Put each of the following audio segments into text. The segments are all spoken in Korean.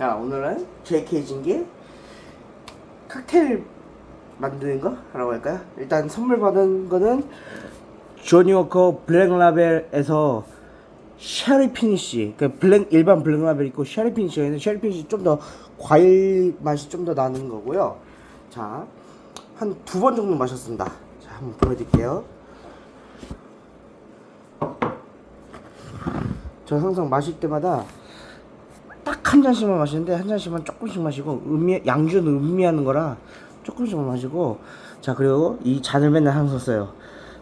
자 오늘은 JK 진기 칵테일 만드는 거 하라고 할까요? 일단 선물 받은 거는 조니워커 블랙 라벨에서 샤리 피니쉬. 그 블랙 일반 블랙 라벨 있고 샤리 피니쉬에는 샤리 피니쉬 좀 더 과일 맛이 좀 더 나는 거고요. 자 한 두 번 정도 마셨습니다. 자 한번 보여드릴게요. 저 항상 마실 때마다 딱 한 잔씩만 마시는데 한 잔씩만 조금씩 마시고 음미 양주는 음미하는 거라 조금씩만 마시고 자 그리고 이 잔을 맨날 항상 써요.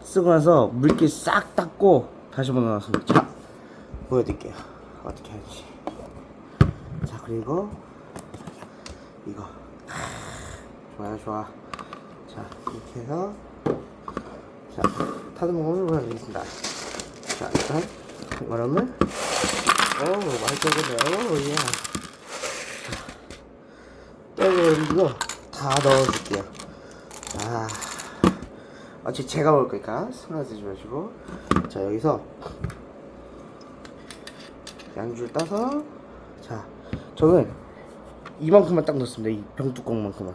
쓰고 나서 물기 싹 닦고 다시 한번 넣어놨습니다. 자 보여드릴게요. 어떻게 하는지. 자 그리고 이거. 좋아요 좋아. 자 이렇게 해서 자 타드몽을 보여드리겠습니다. 자 일단 얼음을 오 맛있어졌네. 오 예. 뜨거운 이거 다 넣어줄게요. 자 어차피 제가 먹을 거니까 신경 쓰지 마시고. 자 여기서 양주를 따서 자 저는 이만큼만 딱 넣습니다. 이 병뚜껑만큼만.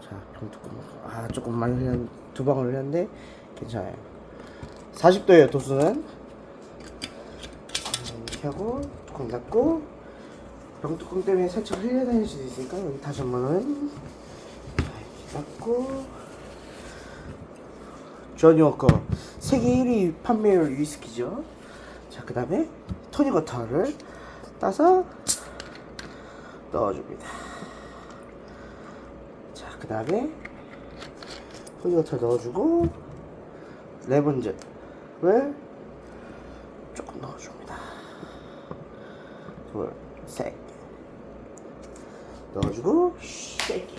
자 병뚜껑만큼. 아 조금 많이 흘렸 두 방울 흘렸는데 괜찮아요. 40도예요 도수는 이렇게 하고 뚜껑 닫고 병 뚜껑 때문에 살짝 흘려다닐 수도 있으니까 여기 다시 한 번은 이렇게 닫고 조니 워커 세계 1위 판매율 위스키죠. 자그 다음에 토니버터를 따서 넣어줍니다. 자그 다음에 토니버터 넣어주고 레몬즙을 조금 넣어줍니다 둘, 셋. 넣어주고 쉐이키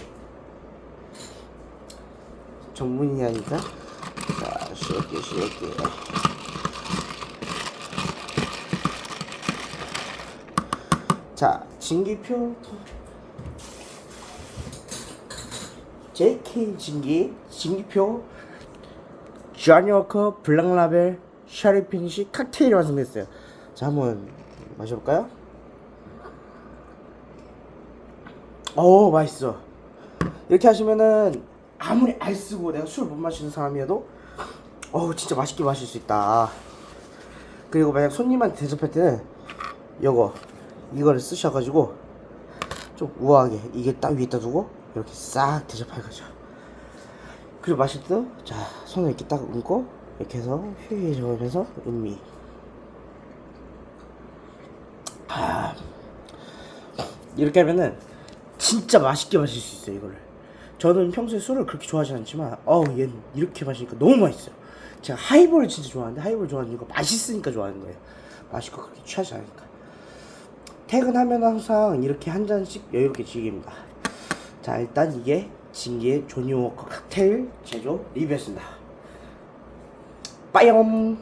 전문이 아니까. 자 쉐이키 쉐이키 자 진기표 JK 진기 진기표. 쟈니워커 블랑라벨 샤리 피니시 칵테일이 완성됐어요. 자 한번 마셔볼까요? 오 맛있어. 이렇게 하시면은 아무리 알 쓰고 내가 술 못 마시는 사람이어도 어우 진짜 맛있게 마실 수 있다. 그리고 만약 손님한테 대접할 때는 요거 이거를 쓰셔가지고 좀 우아하게 이게 딱 위에다 두고 이렇게 싹 대접할 거죠. 그리고 마실 때도 자 손을 이렇게 딱 얹고 이렇게 해서 휘휘 저으면서 음미. 아, 이렇게 하면은 진짜 맛있게 마실 수 있어요 이거를. 저는 평소에 술을 그렇게 좋아하지 않지만 어우 얘는 이렇게 마시니까 너무 맛있어요. 제가 하이볼을 진짜 좋아하는데 하이볼 좋아하는 이유가 맛있으니까 좋아하는 거예요. 맛있고 그렇게 취하지 않으니까. 퇴근하면 항상 이렇게 한 잔씩 여유롭게 즐깁니다. 자 일단 이게 진기의 조니워커 칵테일 제조 리뷰였습니다. 빠염